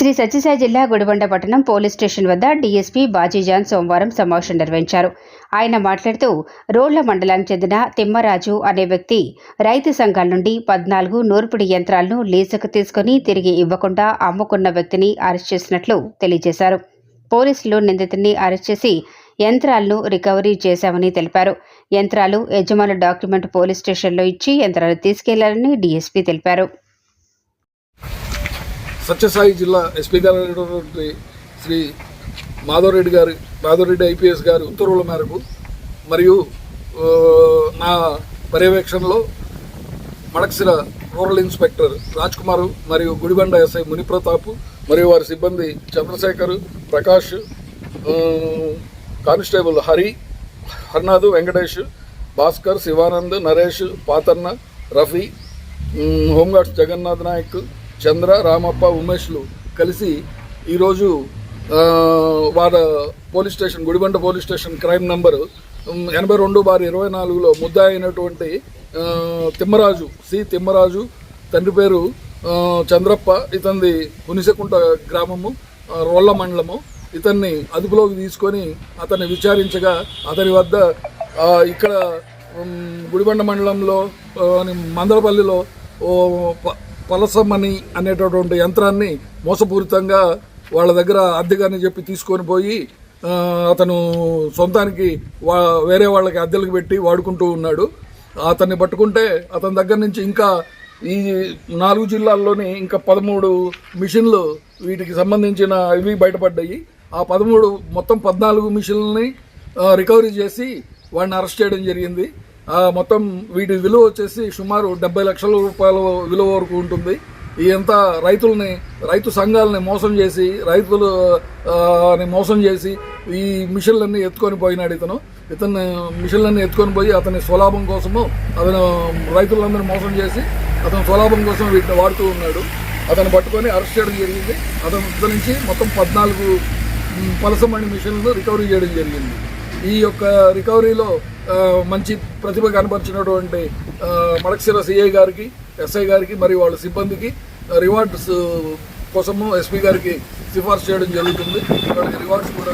శ్రీ సత్యసాయి జిల్లా గుడిబండ పట్టణం police station వద్ద డీఎస్పీ బాజీజాన్ సోమవారం సమావేశం నిర్వహించారు. ఆయన మాట్లాడుతూ రోళ్ళ మండలానికి చెందిన తిమ్మరాజు అనే వ్యక్తి రైతు సంఘాల నుండి పద్నాలుగు నూర్పిడి యంత్రాలను లీజుకు తీసుకుని తిరిగి ఇవ్వకుండా అమ్ముకున్న వ్యక్తిని అరెస్ట్ చేసినట్లు తెలియజేశారు. పోలీసులు నిందితుడిని అరెస్ట్ చేసి యంత్రాలను రికవరీ చేశామని తెలిపారు. యంత్రాలు యజమానుల డాక్యుమెంట్ పోలీస్ స్టేషన్లో ఇచ్చి యంత్రాలు తీసుకెళ్ళారని డీఎస్పీ తెలిపారు. సత్యసాయి జిల్లా ఎస్పీ గారు శ్రీ మాధవరెడ్డి గారు మాధవరెడ్డి ఐపీఎస్ గారి ఉత్తర్వుల మేరకు మరియు నా పర్యవేక్షణలో మడక్సిర రూరల్ ఇన్స్పెక్టర్ రాజ్ కుమార్ మరియు గుడిబండ ఎస్ఐ మునిప్రతాప్ మరియు వారి సిబ్బంది Chandrashekar Prakash constable Hari Harnath Venkatesh Bhaskar Shivanand Naresh Pathanna Rafi home guards Jagannath Nayak Chandra Ramappa ఉమేష్లు కలిసి ఈరోజు వాళ్ళ police station Gudibanda police station crime number ఎనభై రెండు బార్ ఇరవై నాలుగులో ముద్దా అయినటువంటి తిమ్మరాజు సి. తిమ్మరాజు తండ్రి పేరు చంద్రప్ప ఇతనిది హునిసకుంట గ్రామము రోళ్ళ మండలము. ఇతన్ని అదుపులోకి తీసుకొని అతన్ని విచారించగా అతని వద్ద ఇక్కడ గుడిబండ మండలంలో మందలపల్లిలో మందరపల్లిలో పలసమని అనేటటువంటి యంత్రాన్ని మోసపూరితంగా వాళ్ళ దగ్గర అద్దెగాని చెప్పి తీసుకొని పోయి అతను సొంతానికి వా వేరే వాళ్ళకి అద్దెలకు పెట్టి వాడుకుంటూ ఉన్నాడు. అతన్ని పట్టుకుంటే అతని దగ్గర నుంచి ఇంకా ఈ నాలుగు జిల్లాల్లోని ఇంకా పదమూడు మిషన్లు వీటికి సంబంధించిన ఇవి బయటపడ్డాయి. ఆ పదమూడు మొత్తం పద్నాలుగు మిషన్లని రికవరీ చేసి వాడిని అరెస్ట్ చేయడం జరిగింది. మొత్తం వీటి విలువ వచ్చేసి సుమారు డెబ్బై లక్షల రూపాయల విలువ వరకు ఉంటుంది. ఇదంతా రైతుల్ని రైతు సంఘాలని మోసం చేసి రైతులు మోసం చేసి ఈ మిషన్లన్నీ ఎత్తుకొని పోయినాడు ఇతను. ఇతను మిషన్లన్నీ ఎత్తుకొని పోయి అతని స్వలాభం కోసము అతను రైతులందరినీ మోసం చేసి అతను స్వలాభం కోసం వీటిని వాడుతూ ఉన్నాడు. అతను పట్టుకొని అరెస్ట్ చేయడం జరిగింది. అతని నుంచి మొత్తం పద్నాలుగు పలసమణి మిషన్లు రికవరీ చేయడం జరిగింది. ఈ యొక్క రికవరీలో మంచి ప్రతిభ కనపరిచినటువంటి మడక్సిర సిఐ గారికి ఎస్ఐ గారికి మరియు వాళ్ళ సిబ్బందికి రివార్డ్స్ కోసము ఎస్పీ గారికి సిఫార్సు చేయడం జరుగుతుంది. వాళ్ళకి రివార్డ్స్ కూడా